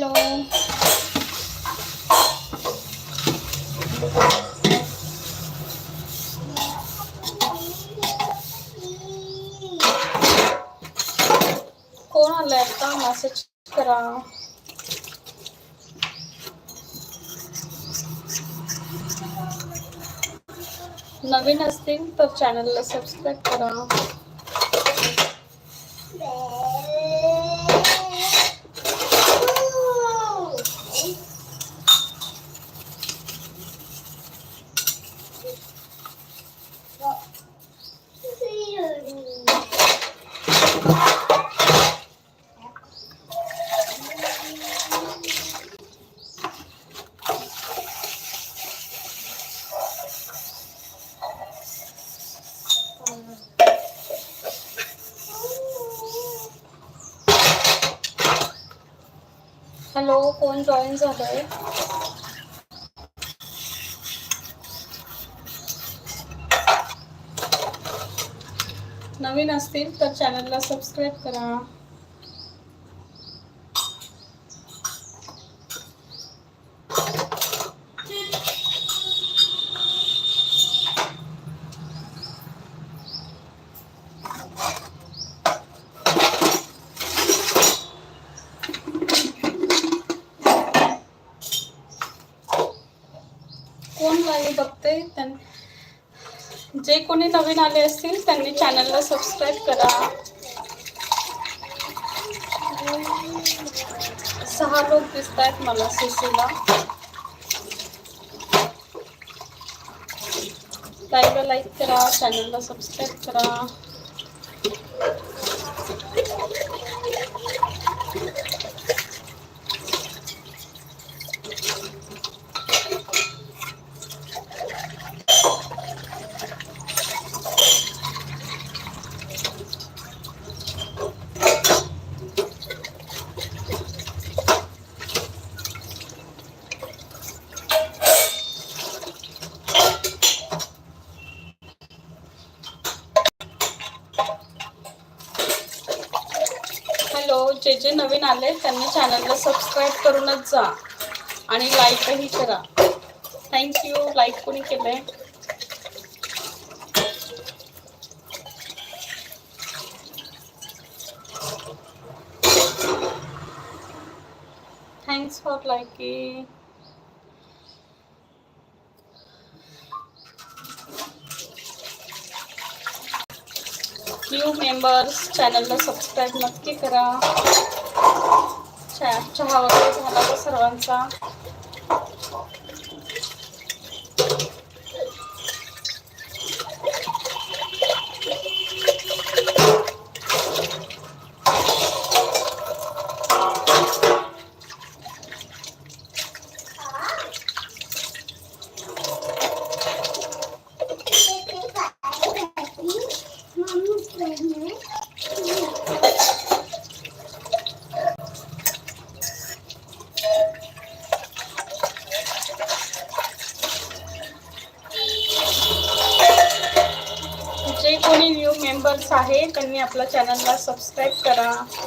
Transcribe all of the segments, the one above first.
Hello कोण आलंय आता मेसेज करा. नवीन असतील तर चॅनलला सबस्क्राईब करा. हॅलो कोण जॉईन झालंय. नवीन असतील तर चॅनलला सबस्क्राईब करा. मी बघते. त्यां जे कोणी नवीन आले असतील त्यांनी चॅनलला सबस्क्राईब करा. सहा लोक दिसत आहेत मला सुशीला. लाईकला लाईक करा चॅनलला सबस्क्राईब करा हॅलो जे नवीन आले त्यांनी चॅनलला सबस्क्राईब करूनच जा. आणि लाईकही करा. थँक्यू लाईक कोणी केलंय? Thanks for liking me new members चॅनलला सबस्क्राईब नक्की करा. चहा चहा वगैरे झाला तर सर्वांचा.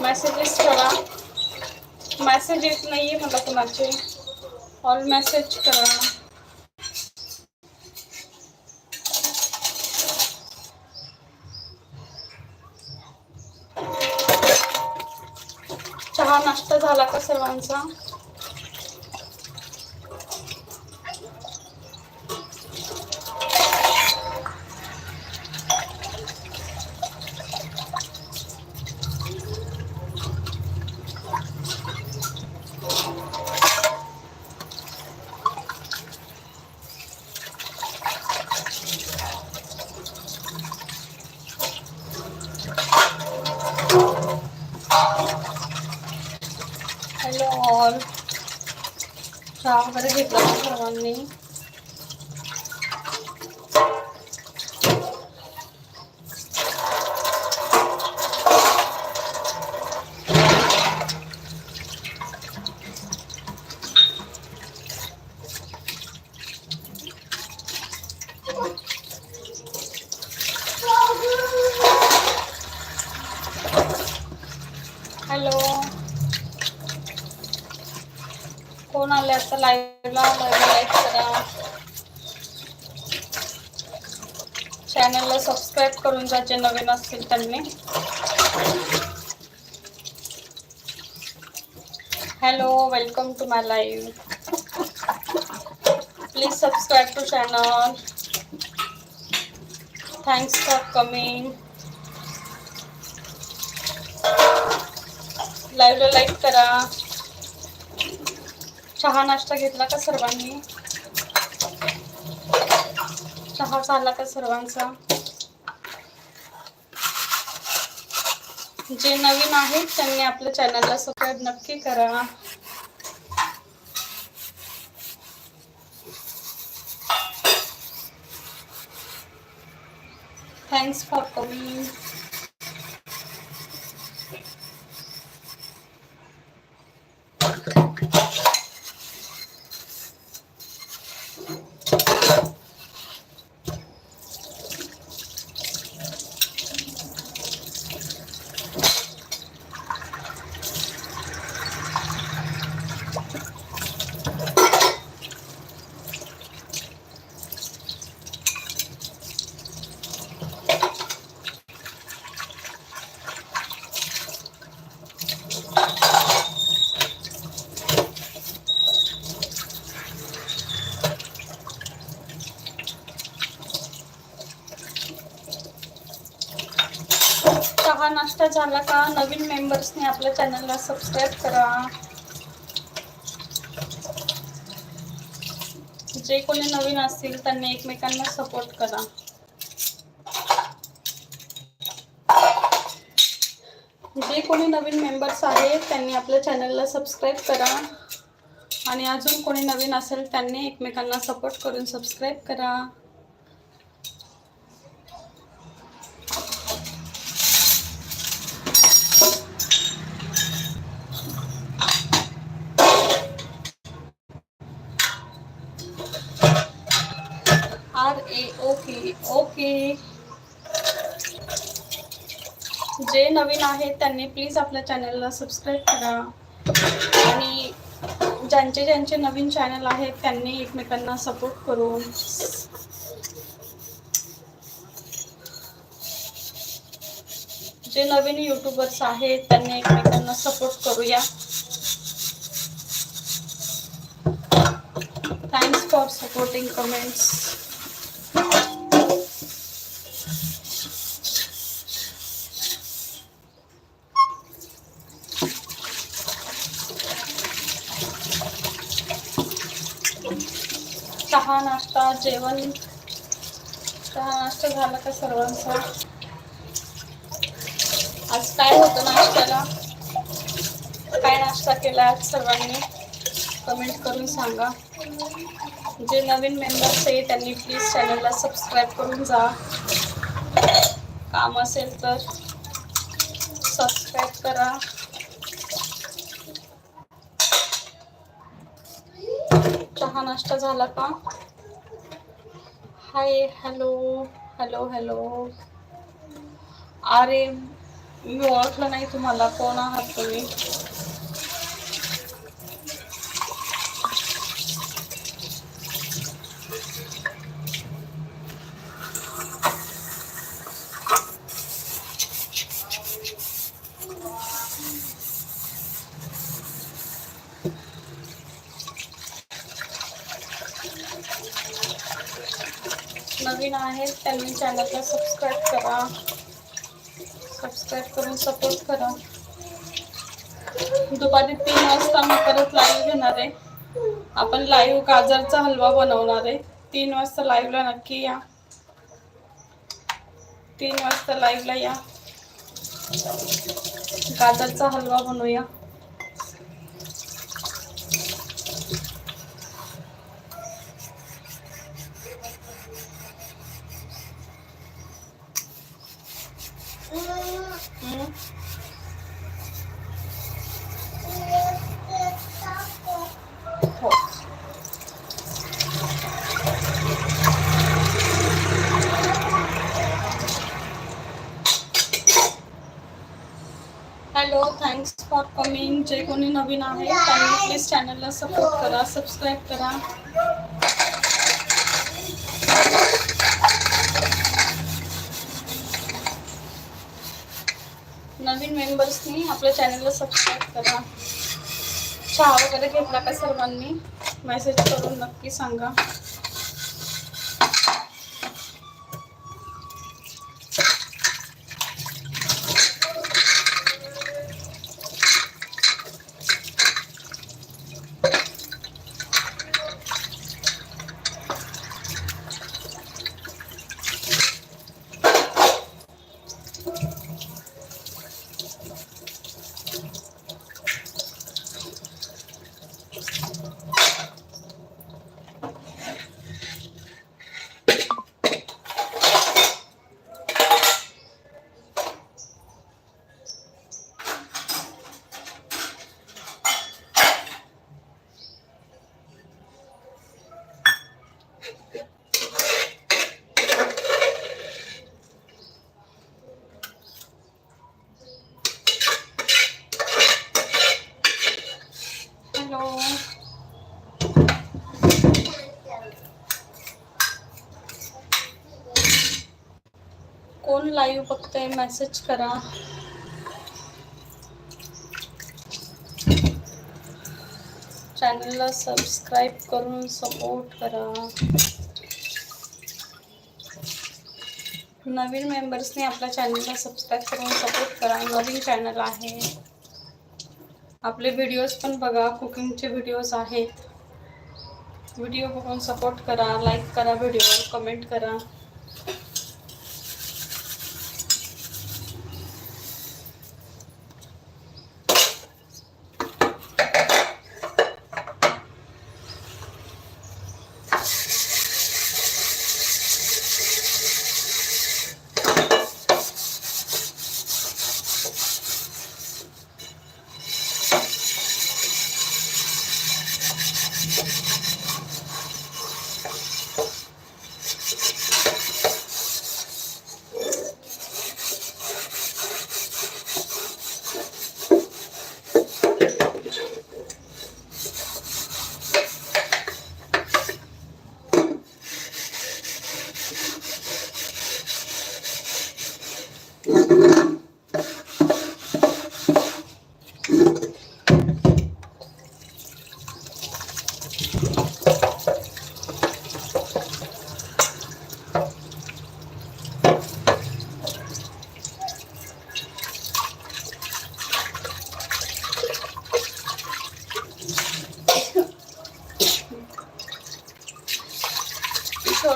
मेसेजेस करा। मेसेज येत नाही आहे मला कुणाचे ऑल मेसेज करा। चहा नाश्ता झाला का सर्वांचा? चहा वगैरे घेतला का सर्वांनी हॅलो कोण आले आता लाईव्हला लाईव्ह लाईक करा चॅनलला सबस्क्राईब करून जे नवीन असतील त्यांनी. Hello welcome to my live please subscribe to channel thanks for coming लाईव्हला लाईक करा. चहा नाश्ता घेतला का सर्वांनी? चहा झाला का सर्वांचा? जे नवीन आहेत त्यांनी आपल्या चॅनलला सबस्क्राईब नक्की करा थँक्स फॉर कमिंग चहा नाश्ता झाला का नवीन मेंबर्सने आपल्या चॅनलला सबस्क्राईब करा. जे कोणी नवीन असतील त्यांनी एकमेकांना सपोर्ट करा. जे कोणी नवीन मेंबर्स आहेत त्यांनी आपल्या चॅनलला सबस्क्राईब करा. आणि अजून कोणी नवीन असेल त्यांनी एकमेकांना सपोर्ट करून सबस्क्राईब करा. आहेत त्यांनी प्लीज आपल्या चॅनलला सबस्क्राईब करा. आणि ज्यांचे ज्यांचे नवीन चॅनल आहेत त्यांनी एकमेकांना सपोर्ट करून जे नवीन युट्यूबर्स आहेत त्यांनी एकमेकांना सपोर्ट करूया. थँक्स फॉर सपोर्टिंग कमेंट्स चहा नाश्ता जेवण चहा नाश्ता झाला का सर्वांचा? आज काय होतं नाश्त्याला? काय नाश्ता केला आज सर्वांनी? कमेंट करून सांगा. जे नवीन मेंबर्स आहे त्यांनी प्लीज चॅनलला सबस्क्राईब करून जा. काम असेल तर सबस्क्राईब करा. चहा नाश्ता झाला का? हाय हॅलो हॅलो हॅलो अरे मी ओळखलं नाही तुम्हाला. कोण आहात तुम्ही? नवीन आहेत त्यांनी चॅनलला सबस्क्राईब करा. सबस्क्राईब करून सपोर्ट करा. दुपारी तीन वाजता मी परत लाईव्ह घेणार आहे. आपण लाईव्ह गाजरचा हलवा बनवणार आहे. तीन वाजता लाईव्हला नक्की या. तीन वाजता लाईव्हला या. गाजरचा हलवा बनवूया. हॅलो थँक्स फॉर कमिंग जे कोणी नवीन आहे. त्यांनी प्लीज़ चॅनलला सपोर्ट करा सबस्क्राईब करा. नवीन मेंबर्सनी आपल्या चॅनलला सबस्क्राईब करा. चहा वगैरे घेतला का सर्वांनी? मेसेज करून नक्की सांगा हॅलो कोण लाईव्ह बघतंय मेसेज करा। चॅनलला सबस्क्राईब करून सपोर्ट करा। नवीन मेंबर्सने आपल्या चॅनलला सबस्क्राईब करून सपोर्ट करा। नवीन चॅनल आहे। आपले व्हिडिओज पण बघा, कुकिंगचे व्हिडिओज आहेत. व्हिडिओ बघून सपोर्ट करा लाईक करा व्हिडिओवर कमेंट करा.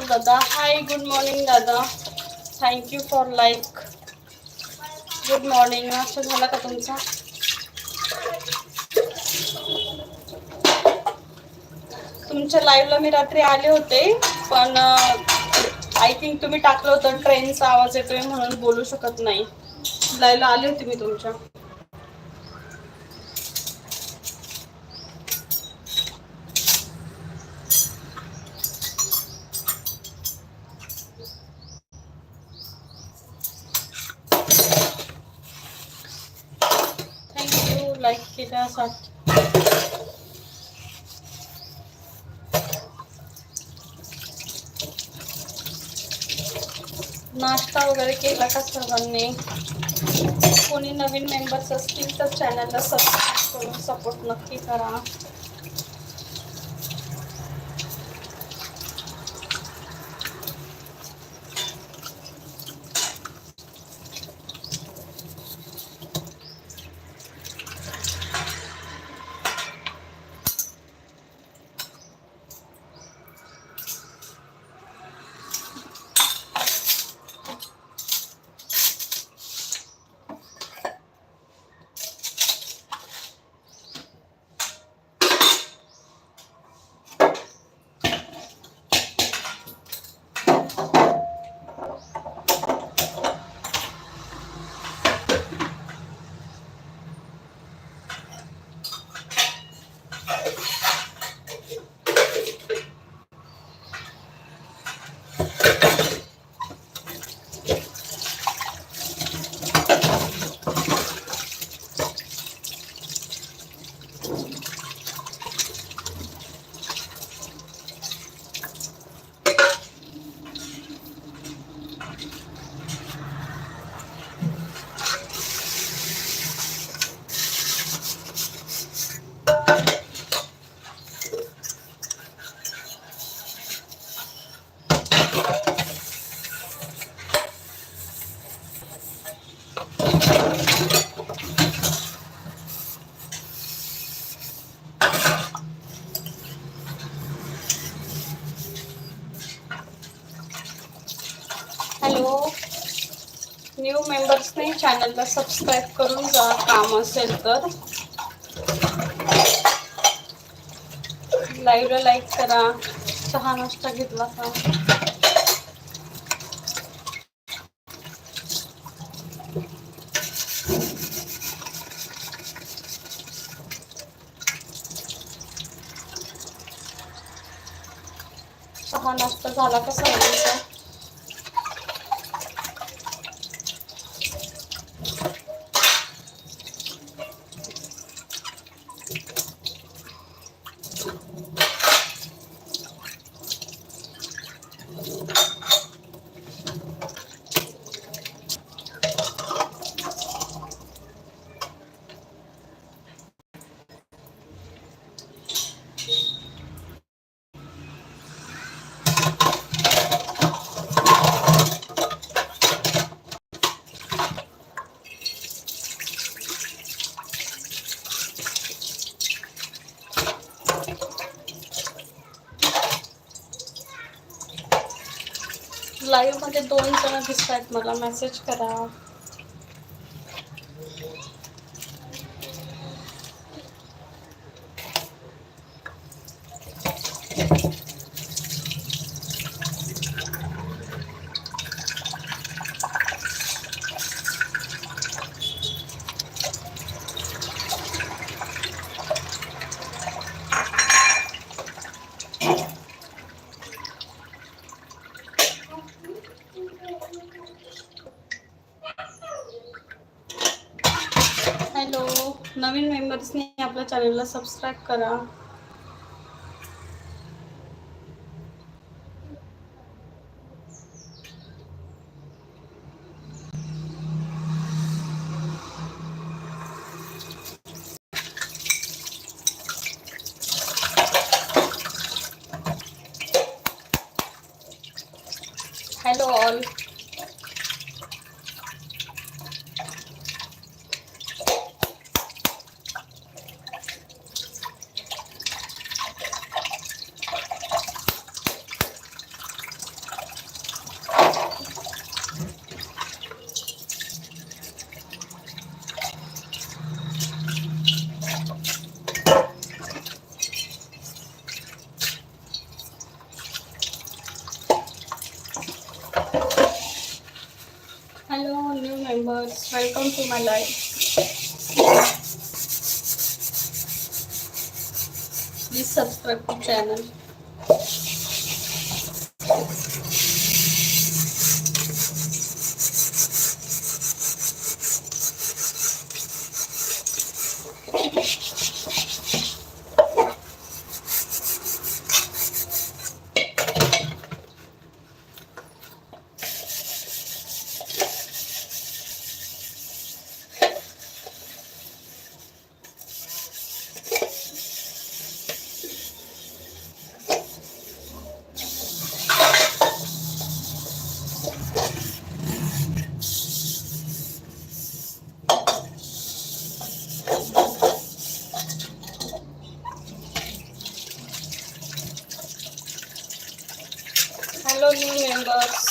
दादा. हाय गुड मॉर्निंग दादा. Thank you for like good morning असं झाला का तुमचा? तुमच्या लाईव्हला मी रात्री आले होते पण आय थिंक तुम्ही टाकलं होतं ट्रेनचा आवाज येतोय म्हणून बोलू शकत नाही. लाईव्हला आले होते मी तुमच्या. थँक्यू केलं केल्यासाठी. नाश्ता वगैरे केला का सर्वांनी? कोणी नवीन मेंबर्स असतील तर चॅनलला सबस्क्राईब करून सपोर्ट नक्की करा हॅलो न्यू मेंबर्सने चॅनलला सबस्क्राईब करून जा काम असेल तर. लाईव्हला लाईक करा. चहा नाश्ता घेतला का? चहा नाश्ता झाला का सर्वांचा लाईव्हमध्ये दोन जण दिसत आहेत मला मेसेज करा हॅलो नवीन मेंबर्सनी आपल्या चॅनलला सबस्क्राईब करा hello all welcome to my life please subscribe to channel hello new members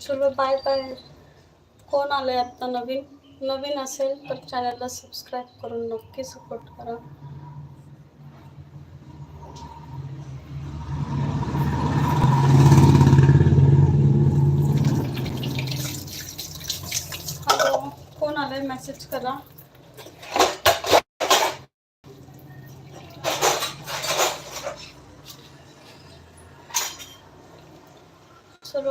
चलो बाय बाय. कोण आलंय आत्ता नवीन? नवीन असेल तर चॅनलला सबस्क्राईब करून नक्की सपोर्ट करा. हॅलो कोण आलंय? मेसेज करा. सर्व